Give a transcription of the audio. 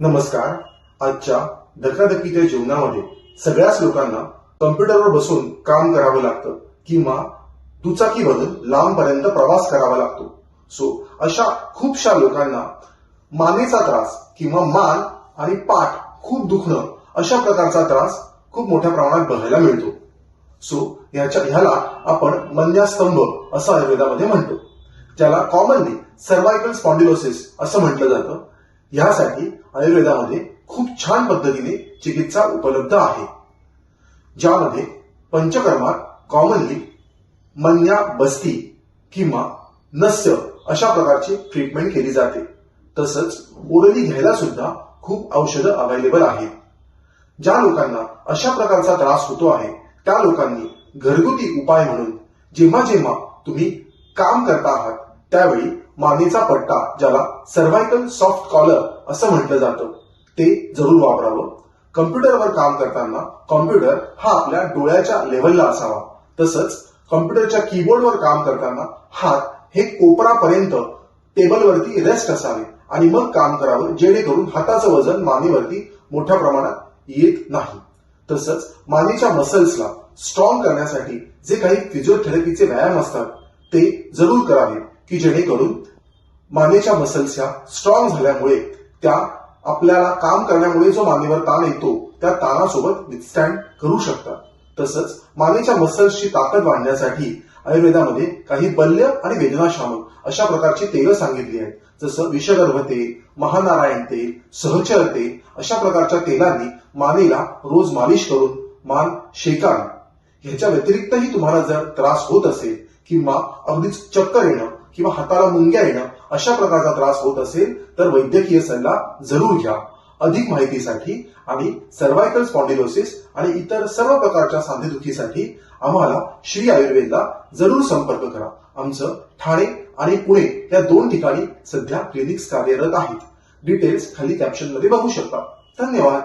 नमस्कार. आजच्या धकाधकीच्या जीवनामध्ये सगळ्याच लोकांना कम्प्युटरवर बसून काम करावं लागतं किंवा दुचाकीमधून लांबपर्यंत प्रवास करावा लागतो. सो अशा खूपशा लोकांना मानेचा त्रास किंवा मान आणि पाठ खूप दुखणं अशा प्रकारचा त्रास खूप मोठ्या प्रमाणात बघायला मिळतो. सो याच्या ह्याला आपण मन्यास्तंभ असं आयुर्वेदामध्ये म्हणतो. ज्याला कॉमनली सर्वायकल स्पॉन्डिलोसिस असं म्हटलं जातं. यासाठी आयुर्वेदामध्ये खूप छान पद्धतीने चिकित्सा उपलब्ध आहे. ज्यामध्ये पंचकर्मात कॉमनली मन्या बस्ती किंवा नस्य अशा प्रकारची ट्रीटमेंट केली जाते. तसंच ओरली घ्यायला सुद्धा खूप औषधं अवेलेबल आहेत. ज्या लोकांना अशा प्रकारचा त्रास होतो आहे त्या लोकांनी घरगुती उपाय म्हणून जेव्हा जेव्हा तुम्ही काम करता आहात त्यावेळी मानेचा पट्टा ज्याला सर्व्हायकल सॉफ्ट कॉलर असं म्हटलं जातं ते जरूर वापरावं. कम्प्युटरवर काम करताना कॉम्प्युटर हा आपल्या डोळ्याच्या लेवलला असावा. तसंच कम्प्युटरच्या कीबोर्डवर काम करताना हात हे कोपरापर्यंत टेबलवरती रेस्ट असावे आणि मग काम करावं जेणेकरून हाताचं वजन मानेवरती मोठ्या प्रमाणात येत नाही. तसंच मानेच्या मसल्सला स्ट्रॉंग करण्यासाठी जे काही फिजिओथेरपीचे व्यायाम असतात ते जरूर करावे. की जेणेकरून मानेच्या मसल्स ह्या स्ट्रॉंग झाल्यामुळे त्या आपल्याला काम करण्यामुळे जो मानेवर ताण येतो त्या ताणासोबत विथस्टँड करू शकतात. तसंच मानेच्या मसल्सची ताकद वाढण्यासाठी आयुर्वेदामध्ये काही बल्य आणि वेदनाशामक अशा प्रकारची तेलं सांगितली आहेत. जसं विषगर्भ तेल महानारायण तेल सहचर तेल अशा प्रकारच्या तेलांनी मानेला रोज मालिश करून मान शेकावी. ह्याच्या व्यतिरिक्तही तुम्हाला जर त्रास होत असेल किंवा अगदीच चक्कर येणं किंवा हाताला मुंग्या येणं अशा प्रकारचा त्रास होत असेल तर वैद्यकीय सल्ला जरूर घ्या. अधिक माहितीसाठी आणि सर्वायकल स्पॉन्डिलोसिस आणि इतर सर्व प्रकारच्या सांधेदुखीसाठी आम्हाला श्री आयुर्वेदला जरूर संपर्क करा. आमचं ठाणे आणि पुणे या दोन ठिकाणी सध्या क्लिनिक्स कार्यरत आहेत. डिटेल्स खाली कॅप्शनमध्ये बघू शकता. धन्यवाद.